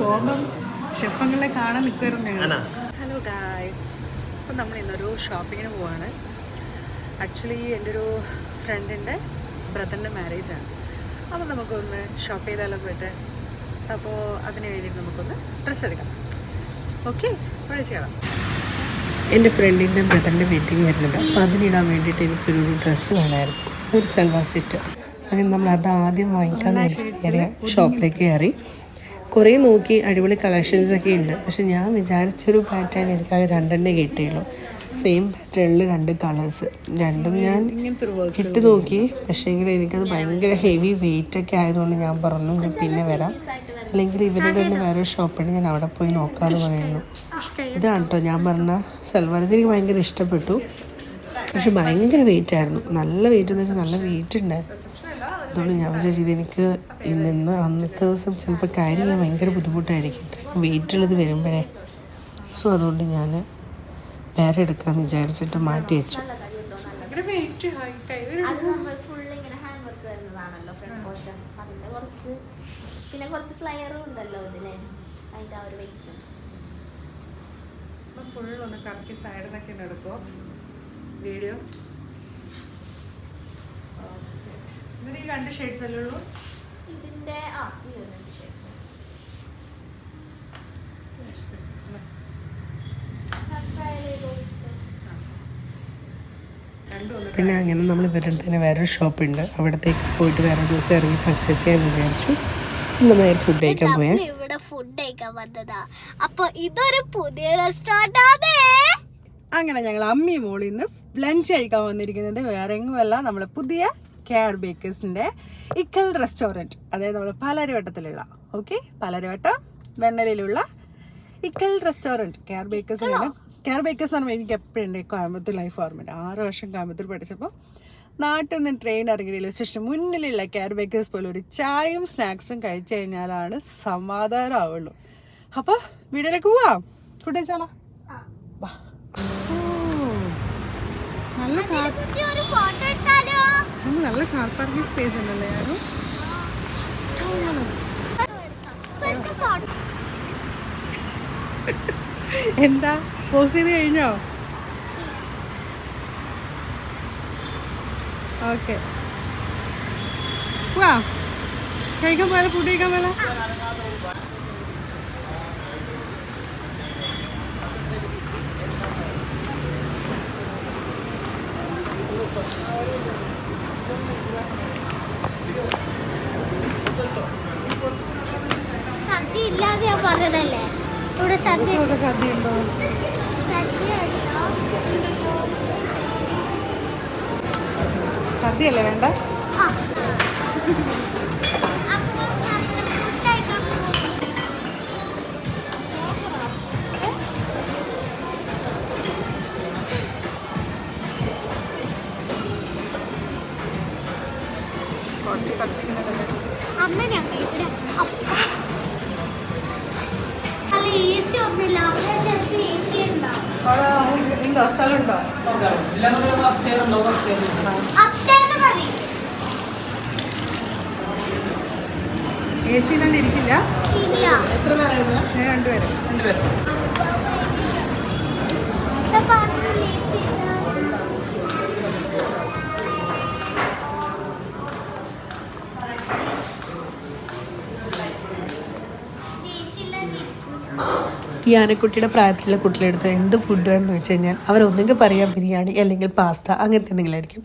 പോകുമ്പം ഷെഫങ്ങളെ കാണാൻ ഞങ്ങൾ. ഹലോ ഗായ്സ് അപ്പം നമ്മൾ ഇന്നൊരു ഷോപ്പിങ്ങിന് പോവാണ്. ആക്ച്വലി എന്റെ ഒരു ഫ്രണ്ടിന്റെ ബ്രദറിന്റെ മാരേജാണ് അപ്പോൾ നമുക്കൊന്ന് ഷോപ്പ് ചെയ്താലോ പോയിട്ട് അപ്പോൾ അതിന് വേണ്ടിയിട്ട് നമുക്കൊന്ന് ഡ്രസ്സ് എടുക്കാം. ഓക്കെ ഇവിടെ ചെയ്യണം എന്റെ ഫ്രണ്ടിന്റെ ബ്രദറിന്റെ വെഡിങ് വരുന്നുണ്ട് അപ്പോൾ അതിനിടാൻ വേണ്ടിയിട്ട് എനിക്കൊരു ഡ്രസ്സ് വേണമായിരുന്നു. ഒരു സെൽവാ സെറ്റ് അങ്ങനെ നമ്മൾ അത് ആദ്യം വാങ്ങിക്കാൻ ഷോപ്പിലേക്ക് കയറി. കുറേ നോക്കി അടിപൊളി കളക്ഷൻസൊക്കെ ഉണ്ട്. പക്ഷെ ഞാൻ വിചാരിച്ചൊരു പാറ്റേൺ എനിക്കാകെ രണ്ടെണ്ണേ കിട്ടിയുള്ളൂ. സെയിം പാറ്റേണിൽ രണ്ട് കളേഴ്സ് രണ്ടും ഞാൻ ഇട്ട് നോക്കി. പക്ഷേങ്കിൽ എനിക്കത് ഭയങ്കര ഹെവി വെയിറ്റ് ഒക്കെ ആയതുകൊണ്ട് ഞാൻ പറഞ്ഞു ഞാൻ പിന്നെ വരാം. അല്ലെങ്കിൽ ഇവരുടെ തന്നെ വേറെ ഷോപ്പുണ്ട് ഞാൻ അവിടെ പോയി നോക്കാമെന്ന് പറയുന്നു. ഇതാണ് കേട്ടോ ഞാൻ പറഞ്ഞ സൽവാർ ഇത് എനിക്ക് ഭയങ്കര ഇഷ്ടപ്പെട്ടു. പക്ഷെ ഭയങ്കര വെയിറ്റ് ആയിരുന്നു. നല്ല വെയിറ്റ് എന്ന് വെച്ചാൽ നല്ല വെയിറ്റ് ഉണ്ടായിരുന്നു അതുകൊണ്ട് ഞാൻ വിചാരിച്ചത് എനിക്ക് ഇന്ന് അന്നത്തെ ദിവസം ചിലപ്പോൾ ക്യാരി ചെയ്യാൻ ഭയങ്കര ബുദ്ധിമുട്ടായിരിക്കും. ഇത്രയും വെയിറ്റ് ഉള്ളത് വരുമ്പോഴേ. സോ അതുകൊണ്ട് ഞാൻ വേറെ എടുക്കാമെന്ന് വിചാരിച്ചിട്ട് മാറ്റി വെച്ചു. പിന്നെ കുറച്ച് പ്ലെയറും ഉണ്ടല്ലോ ഇതിന് അതിന്റെ ആ ഒരു വെയിറ്റ് ഫുൾ ഒന്ന് കറക്കി സൈഡിൽ നിന്നൊക്കെ എടുക്കുമോ വീഡിയോ? ഈ രണ്ട് ഷെയ്ഡ്സ് അല്ലേ ഉള്ളൂ? ഇതിന്റെ ആ ഈ ഒരു രണ്ട് ഷേഡ്സ് പിന്നെ അങ്ങനെ നമ്മൾ ഇവരുടെ തന്നെ വേറൊരു ഷോപ്പുണ്ട് അവിടത്തേക്ക് പോയിട്ട് വേറെ ദിവസം ഇറങ്ങി പർച്ചേസ് ചെയ്യാൻ വിചാരിച്ചു. ഇന്ന് നേരെ ഫുഡ് കഴിക്കാൻ പോയാൽ ഇവിടെ ഫുഡ് കഴിക്കാൻ വന്നതാ. അപ്പൊ ഇതൊരു പുതിയ റെസ്റ്റോറന്റ് ആണേ അങ്ങനെ ഞങ്ങൾ അമ്മി മോളിൽ നിന്ന് ലഞ്ച് കഴിക്കാൻ വന്നിരിക്കുന്നത്. വേറെ എങ്ങുമല്ല നമ്മളെ പുതിയ കെയർ ബേക്കേഴ്സിന്റെ ഇക്കൽ റെസ്റ്റോറന്റ് അതായത് നമ്മൾ പാലാരിവട്ടത്തിലുള്ള ഓക്കെ പാലാരിവട്ടം വെണ്ണലിലുള്ള ഇക്കൽ restaurant K R care K R bakers ആണ് എനിക്ക് എപ്പോഴും ഉണ്ട് കോയമ്പത്തൂർ ലൈഫ് ഓർമ്മയുണ്ട്. ആറ് വർഷം കോയമ്പത്തൂർ പഠിച്ചപ്പോൾ നാട്ടിൽ നിന്ന് ട്രെയിൻ ഇറങ്ങി റെയിൽവേ സ്റ്റേഷൻ മുന്നിലുള്ള കെയർ ബേക്കേഴ്സ് പോലെ ഒരു ചായയും സ്നാക്സും കഴിച്ചു കഴിഞ്ഞാലാണ് സമാധാനമാവുള്ളൂ അപ്പോൾ വീട്ടിലേക്ക് പോവാ. ഫുഡ് കഴിച്ചാലോ? നല്ല നല്ല കാർ ഒരു ഫോട്ടോ എടുത്താലോ നല്ല കാർ പാർക്കിംഗ് സ്പേസ് ഉണ്ടല്ലേ ആരും? എന്താ? പോസ് ചെയ്ത് കഴിഞ്ഞോ? ഓക്കെ വാ. കഴിക്കാൻ പോലെ ഫുഡ് കഴിക്കാൻ പോലെ സദ്യ ഇല്ലാതെ ഞാൻ പറഞ്ഞതല്ലേ? ഇവിടെ സദ്യ സദ്യ ഉണ്ടോ സദ്യ അല്ലേ വേണ്ട എ സി ഇല്ലാണ്ട് ഇരിക്കില്ല. ഇല്ല. എത്ര പേരായിരുന്നു രണ്ടുപേരും രണ്ടുപേരും ഈ ആനക്കുട്ടിയുടെ പ്രായത്തിലുള്ള കുട്ടികളെടുത്ത് എന്ത് ഫുഡ് വേണമെന്ന് വെച്ച് കഴിഞ്ഞാൽ അവരൊന്നെങ്കിൽ പറയാം ബിരിയാണി അല്ലെങ്കിൽ പാസ്ത അങ്ങനത്തെ എന്തെങ്കിലും ആയിരിക്കും.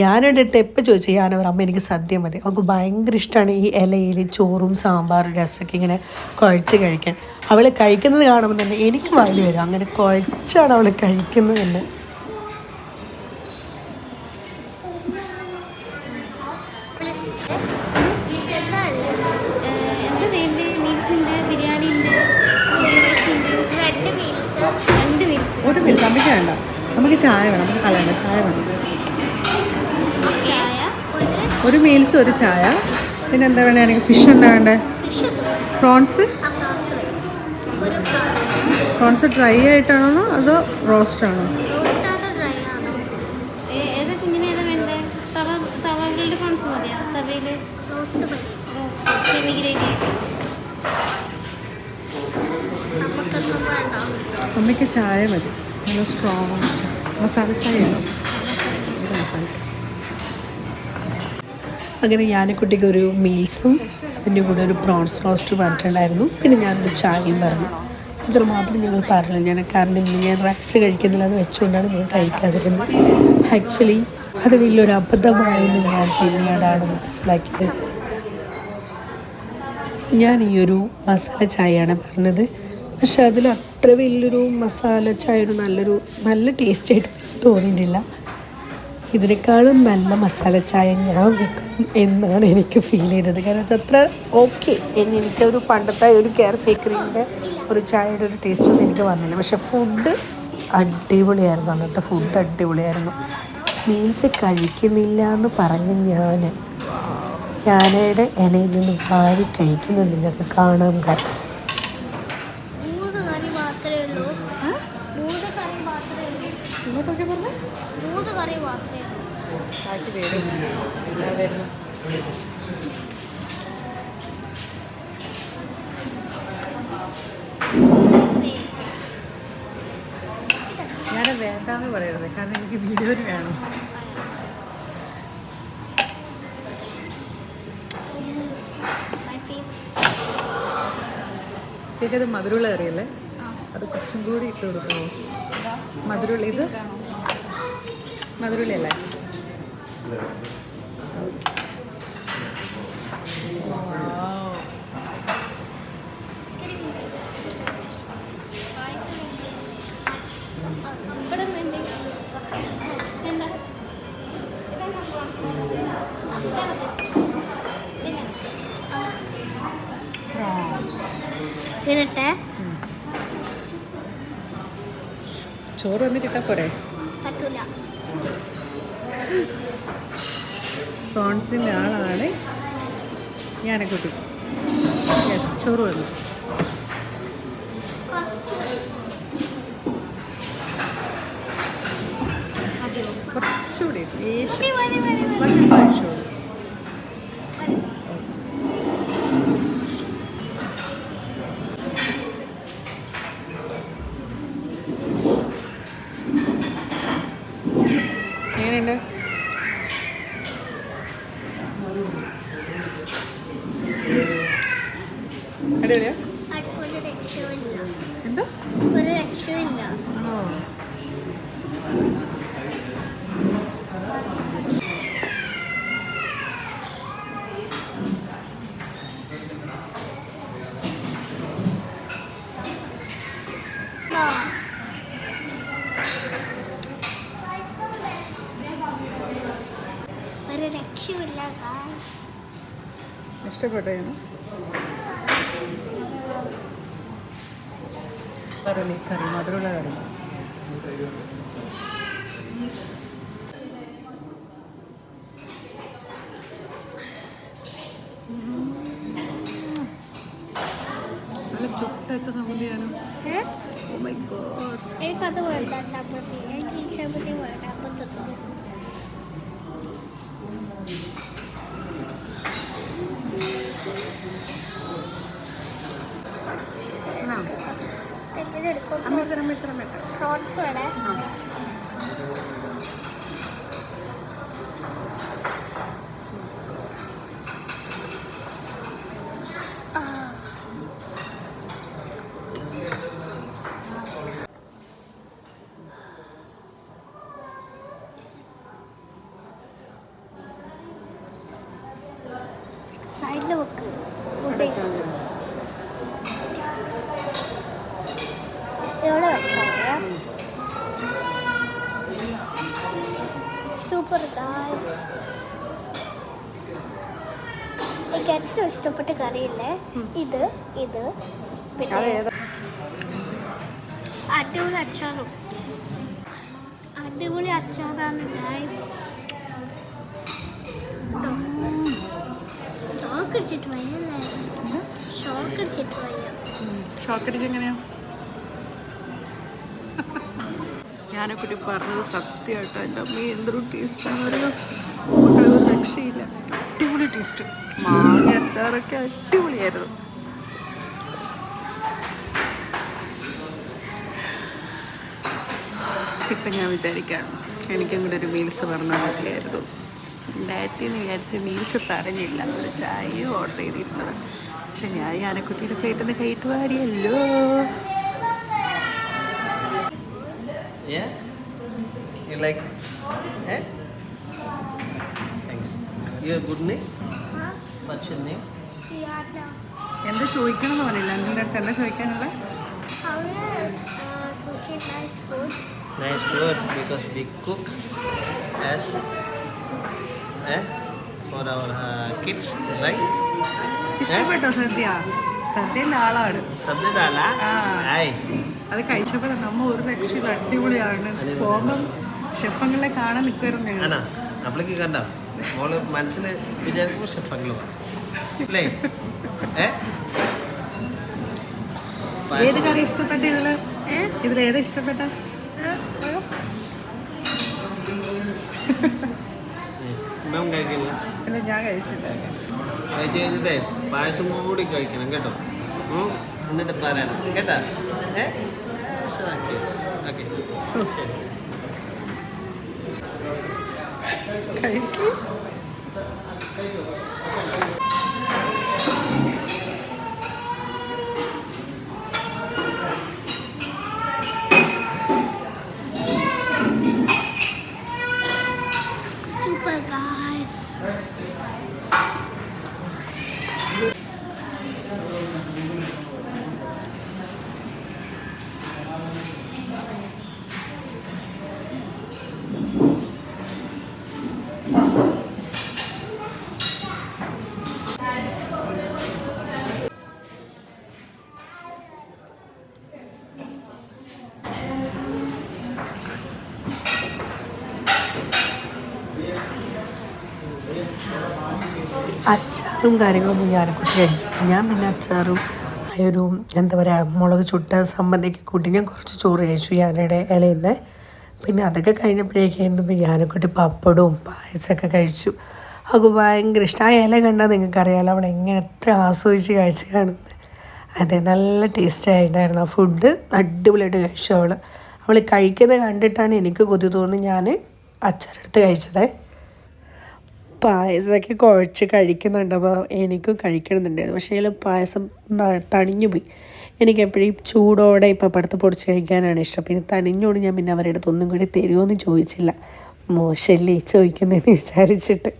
അടുത്ത് എപ്പോൾ ചോദിച്ചാൽ ഞാൻ പറയും അമ്മ എനിക്ക് സദ്യ മതി. അവൾക്ക് ഭയങ്കര ഇഷ്ടമാണ് ഈ ഇലയിൽ ചോറും സാമ്പാറും രസമൊക്കെ ഇങ്ങനെ കുഴച്ച് കഴിക്കാൻ. അവൾ കഴിക്കുന്നത് കാണുമ്പോൾ തന്നെ എനിക്ക് വായിൽ വരും. അങ്ങനെ കുഴച്ചാണ് അവൾ കഴിക്കുന്നത് തന്നെ. ഒരു മീൽസ് നമുക്ക് വേണ്ട. നമുക്ക് ചായ വേണം നമുക്ക് കളയണ്ട ചായ വേണം. ഒരു മീൽസ് ഒരു ചായ. പിന്നെ എന്താ വേണ്ടത് എനിക്ക് ഫിഷ് എന്താ വേണ്ടേ? ഫിഷ് പ്രോൺസ് പ്രോൺസ് ഡ്രൈ ആയിട്ടാണോ അതോ റോസ്റ്റ് ആണോ? അമ്മയ്ക്ക് ചായ മതി. നല്ല സ്ട്രോങ് മസാല ചായ അങ്ങനെ ഞാൻ കുട്ടിക്ക് ഒരു മീൽസും അതിന്റെ കൂടെ ഒരു പ്രോൺസ് റോസ്റ്റ് പറഞ്ഞിട്ടുണ്ടായിരുന്നു പിന്നെ ഞാനൊരു ചായയും പറഞ്ഞു. ഇത്ര മാത്രം ഞങ്ങൾ പറഞ്ഞു. ഞാൻ കാരണം ഇന്ന് ഞാൻ റൈസ് കഴിക്കുന്നില്ല എന്ന് വെച്ചുകൊണ്ടാണ് ഞാൻ കഴിക്കാതിരുന്നത്. ആക്ച്വലി അത് വലിയൊരു അബദ്ധമായെന്ന് ഞാൻ പിന്നീടാണ് മനസ്സിലാക്കിയത്. ഞാൻ ഈ ഒരു മസാല ചായയാണ് പറഞ്ഞത്. പക്ഷെ അതിൽ അത്ര വലിയൊരു മസാല ചായ ഒരു നല്ലൊരു നല്ല ടേസ്റ്റായിട്ട് തോന്നിയിട്ടില്ല. ഇതിനേക്കാളും നല്ല മസാല ചായ ഞാൻ വെക്കും എന്നാണ് എനിക്ക് ഫീൽ ചെയ്തത്. കാരണം വെച്ചാൽ അത്ര ഓക്കെ എനിക്കൊരു പണ്ടത്തെ ഒരു കെയർ ബേക്കറിന്റെ ഒരു ചായയുടെ ഒരു ടേസ്റ്റൊന്നും എനിക്ക് വന്നില്ല. പക്ഷേ ഫുഡ് അടിപൊളിയായിരുന്നു. അന്നത്തെ ഫുഡ് അടിപൊളിയായിരുന്നു. മീൽസ് കഴിക്കുന്നില്ല എന്ന് പറഞ്ഞ് ഞാൻ ഞാനയുടെ ഇലയിൽ നിന്ന് വാരി കഴിക്കുന്നത് നിങ്ങൾക്ക് കാണാം ഗൈസ് വേണ്ടാന്ന് പറയരുത്. കാരണം എനിക്ക് വീഡിയോ വേണം. ചേച്ചി അത് മധുരമുള്ള കറിയല്ലേ? അത് കുറച്ചും കൂടി ഇട്ട് കൊടുക്കുമോ? മധുരമുള്ള ഇത്? മധുരമുള്ള അല്ലേ ഇടട്ടെ ചോറ് വന്നിട്ടിട്ടാ പോരെ? പറ്റൂല. പ്രോൺസിന്റെ ആളാണ്. ഞാനെക്കുട്ടി യെസ് ചോറ് വന്നു. കുറച്ചുകൂടി. ലേശം മതി, മതി, മതി. വന്ന് കഴിച്ചോളൂ എങ്ങനെയുണ്ട് അടിപൊളിയാ ഒരു രക്ഷയുമില്ല എന്താ ഒരു രക്ഷയുമില്ല ആണോ ഒരു രക്ഷയുമില്ല guys. ഇഷ്ടപ്പെട്ടേനു കറി കറി മധുരമുള്ള കറി. നല്ല ചുട്ടച്ച സമുദ്രയാണ് ഓ മൈ ഗോഡ് എനിക്കത് വേണ്ട ചമ്മന്തി. എനിക്ക് ഈ വേണ്ട അപ്പൊ പ്രോൺസ് വേണേ ആ. സൈഡിൽ വെക്ക് ഫുഡ് എവിടെ വെക്കാം സൂപ്പർ ഗായ്സ് എനിക്ക് ഏറ്റവും ഇഷ്ടപ്പെട്ട കറിയില്ലേ? ഇത് ഇത് അടിപൊളി അച്ചാറും. അടിപൊളി അച്ചാറാണ് ഗായ്സ് ഷോക്ക് അടിച്ചിട്ട് വയ്യല്ലേ? ഷോക്ക് അടിച്ചിട്ട് വയ്യ. ഷോക്ക് എങ്ങനെയാ? ഞാനെക്കുട്ടി പറഞ്ഞത് സത്യമായിട്ട്. എന്റെ അമ്മ എന്തൊരു ടേസ്റ്റാണ് ഒരു ഒരു രക്ഷയില്ല. അടിപൊളി ടേസ്റ്റ് മാങ്ങ അച്ചാറൊക്കെ അടിപൊളിയായിരുന്നു. ഇപ്പം ഞാൻ വിചാരിക്കാം എനിക്കും കൂടെ ഒരു മീൽസ് പറഞ്ഞാൽ മതിയായിരുന്നു. ഡയറ്റിൽ നിന്ന് വിചാരിച്ച് മീൽസ് പറഞ്ഞില്ല ഒരു ചായയും ഓർഡർ ചെയ്തിരുന്നത്. പക്ഷെ ഞാൻ ആനക്കുട്ടിയുടെ പേട്ടിൽ നിന്ന് കയറ്റുവാടിയല്ലോ Yeah? You like? Eh? Thanks. Your good name? What's your name? Tiana. എന്താ ചോദിക്കണം എന്ന് പറഞ്ഞില്ല എൻ്റെ അടുത്ത് എന്താ ചോദിക്കാനുള്ള How are uh, cooking nice food? Nice food because we cook as eh, for our uh, kids, right? ഇഷ്ടപ്പെട്ടോ സദ്യ സദ്യൻ്റെ ആളാണ് Sabdi dala? Ah. അത് കഴിച്ചപ്പോൾ നമ്മ ഒരു രക്ഷയിൽ അടിപൊളിയാണ്. പോകുമ്പം ഷെഫങ്ങളെ കാണാൻ നിൽക്കുമായിരുന്നു Ana, അപ്പളേക്ക് കണ്ട? മോൾ മനസ്സിൽ വിചാരിക്കുമ്പോൾ ഷെഫങ്ങൾ അല്ലേ? ഏത് കറി ഇഷ്ടപ്പെട്ട ഇതിൽ? ഇതിൽ ഏതാ ഇഷ്ടപ്പെട്ട? ഇല്ല ഞാൻ കഴിച്ചില്ല. കഴിച്ച് കഴിഞ്ഞിട്ടേ പായസം കൂടി കഴിക്കണം കേട്ടോ. എന്നിട്ട് പറയണം. കേട്ടാ? ഏ? കഴിക്കും അച്ചാറും കാര്യങ്ങളൊന്നും ഞാനെക്കുറിച്ച് കഴിക്കും. ഞാൻ പിന്നെ അച്ചാറും ആ ഒരു എന്താ പറയുക മുളക് ചുട്ട സംബന്ധിക്ക് കൂട്ടി ഞാൻ കുറച്ച് ചോറ് കഴിച്ചു ഞാനയുടെ ഇലയിൽ നിന്ന് പിന്നെ അതൊക്കെ കഴിഞ്ഞപ്പോഴേക്കും കുട്ടി പപ്പടവും പായസമൊക്കെ കഴിച്ചു. അവൾക്ക് ഭയങ്കര ഇഷ്ടം. ആ ഇല കണ്ടാൽ നിങ്ങൾക്കറിയാലോ അവൾ എങ്ങനെ എത്ര ആസ്വദിച്ച് കഴിച്ച് കാണുന്നത് അതെ നല്ല ടേസ്റ്റ് ആയിട്ടുണ്ടായിരുന്നു ആ ഫുഡ് അടിപൊളിയായിട്ട് കഴിച്ചു അവൾ അവൾ കഴിക്കുന്നത് കണ്ടിട്ടാണ് എനിക്ക് കൊതി തോന്നി ഞാൻ അച്ചാറെടുത്ത് കഴിച്ചതേ. പായസമൊക്കെ കുഴച്ച് കഴിക്കുന്നുണ്ട്. അപ്പോൾ എനിക്കും കഴിക്കണമെന്നുണ്ടായിരുന്നു. പക്ഷേ അതിൽ പായസം തണിഞ്ഞു പോയി. എനിക്ക് എപ്പോഴും ചൂടോടെ ഇപ്പോൾ പടുത്ത് പൊടിച്ച് കഴിക്കാനാണ് ഇഷ്ടം. പിന്നെ തണിഞ്ഞോട് ഞാൻ പിന്നെ അവരുടെ അടുത്ത് ഒന്നും കൂടി തരുമോ എന്ന് ചോദിച്ചില്ല. മോശമല്ലേ ചോദിക്കുന്നതെന്ന് വിചാരിച്ചിട്ട്.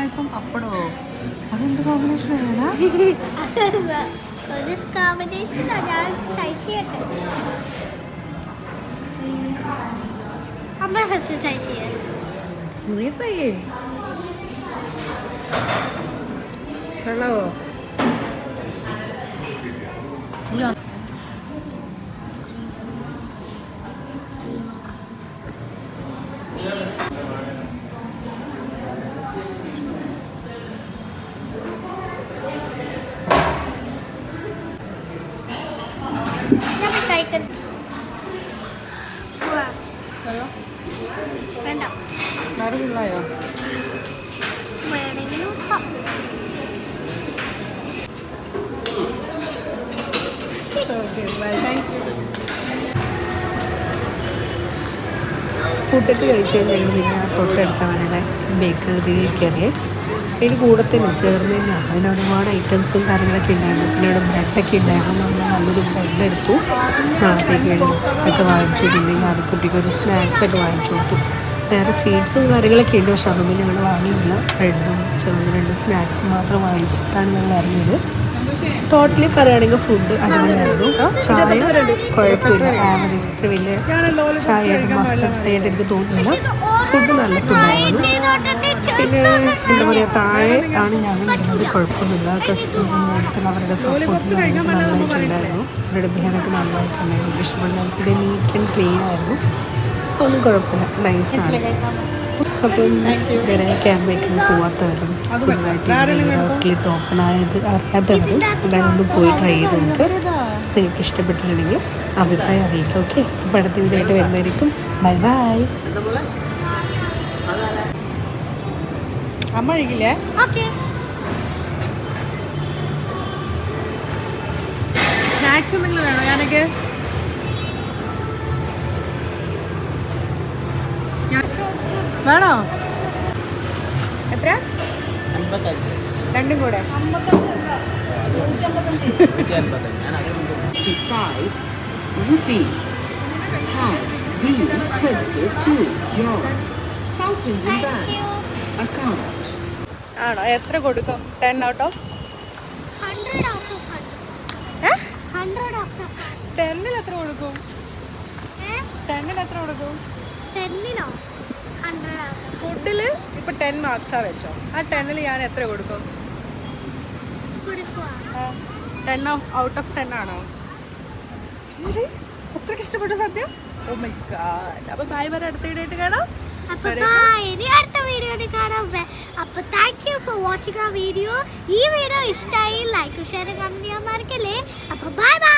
പായസം അപ്പടോ? അതെന്ത് കോമ്പിനേഷൻ ആയിരുന്നാ കഴിക്കുന്നു വേണ്ട. വേണമെങ്കിൽ യു ഫുഡൊക്കെ കഴിച്ച് കഴിഞ്ഞാൽ പിന്നെ തൊട്ടടുത്ത അവരുടെ ബേക്കറിയിൽ കയറിയേ. അതിന് കൂടെ തന്നെ ചേർന്ന് തന്നെ അതിന് ഒരുപാട് ഐറ്റംസും കാര്യങ്ങളൊക്കെ ഉണ്ടായിരുന്നു. പിന്നെ അവിടെ ബ്രെഡൊക്കെ ഉണ്ടായിരുന്നു. നമ്മൾ നല്ലൊരു ബ്രെഡ് എടുത്തു. നാളത്തേക്ക് ഒക്കെ വാങ്ങിച്ചു. പിന്നെ ഞാനക്കുട്ടിക്ക് ഒരു സ്നാക്സ് ഒക്കെ വാങ്ങിച്ചു കൊടുത്തു. വേറെ സ്വീറ്റ്സും കാര്യങ്ങളൊക്കെ ഉണ്ട്. പക്ഷെ അതൊന്നും ഞങ്ങൾ വാങ്ങിയില്ല. ബ്രെഡും ചെറുത് രണ്ട് സ്നാക്സും മാത്രം വാങ്ങിച്ചിട്ടാണ് ഞങ്ങൾ ഇറങ്ങിയത്. ടോട്ടലി പറയുകയാണെങ്കിൽ ഫുഡ് അടിപൊളിയായിരുന്നു. ചായ കുഴപ്പമില്ല. ആവറേജ് അത്ര വലിയ ചായയായിട്ട് മസാല ചായയായിട്ട് എനിക്ക് തോന്നുന്നില്ല. ഫുഡ് നല്ല ഫുഡായിരുന്നു പിന്നെ എന്താ പറയുക താഴെ ആണ് ഞങ്ങൾ ഇരുന്നത് കുഴപ്പമൊന്നുമില്ല. കസ്റ്റമേഴ്സിന്റെ അടുത്തുള്ള അവരുടെ സപ്പോർട്ട് നന്നായിട്ടുണ്ടായിരുന്നു അവരുടെ ബിഹാനൊക്കെ നന്നായിട്ടുണ്ടായിരുന്നു ഇഷ്ടപ്പെട്ടു ഇവിടെ നീറ്റ് ആൻഡ് ക്ലീൻ ആയിരുന്നു. ഒന്നും കുഴപ്പമില്ല. നൈസാണ് അപ്പം ക്യാമ്പ് ക്യാമ്പേക്കിന് പോവാത്തവരും പുതുതായിട്ട് ടോപ്പൺ ആയത് അറിയാത്തവരും എല്ലാവരും ഒന്ന് പോയി ട്രൈ ചെയ്ത് നോക്ക്. നിങ്ങൾക്ക് ഇഷ്ടപ്പെട്ടിട്ടുണ്ടെങ്കിൽ അഭിപ്രായം അറിയിക്കാം ഓക്കെ അപ്പം അടുത്ത വീഡിയോ ആയിട്ട് വരുന്നതായിരിക്കും. ബൈ ബൈ എന്താ പോലെ അമ്മ കഴിക്കില്ലേ ഓക്കെ. സ്നാക്സ് എന്തെങ്കിലും വേണോ? ഞാനൊക്കെ വേണോ? എത്ര? രണ്ടും കൂടെ. നൂറ്റി അൻപത്തഞ്ച് ഞാൻ അത് 55 rupees has been credited to your South Indian Bank account. ആണോ? എത്ര കൊടുക്കും? ടെൻ ഔട്ട് ഓഫ് ടെന്നിൽ എത്ര കൊടുക്കും? ടെന്നിൽ എത്ര കൊടുക്കും? ഫുഡിൽ ഇപ്പൊ ടെൻ മാർക്സാ വെച്ചോ. ആ ടെന്നിൽ ഞാൻ എത്ര കൊടുക്കും? ടെൻ ഔട്ട് ഓഫ് ടെൻ ആണോ? അത്രയ്ക്ക് ഇഷ്ടപ്പെട്ടു സത്യം ഓ മൈ ഗാഡ് അപ്പൊ ബൈ വരെ അടുത്ത കാണാം. അപ്പൊ ബൈ ഇനി അടുത്ത വീഡിയോയിൽ കാണാം. ബെ- താങ്ക് യു ഫോർ വാച്ചിങ് ആ വീഡിയോ ഈ വീഡിയോ ഇഷ്ടമായി ലൈക്ക് ഷെയർ കമന്റ് ചെയ്യാൻ മറക്കല്ലേ? അപ്പൊ ബൈ ബൈ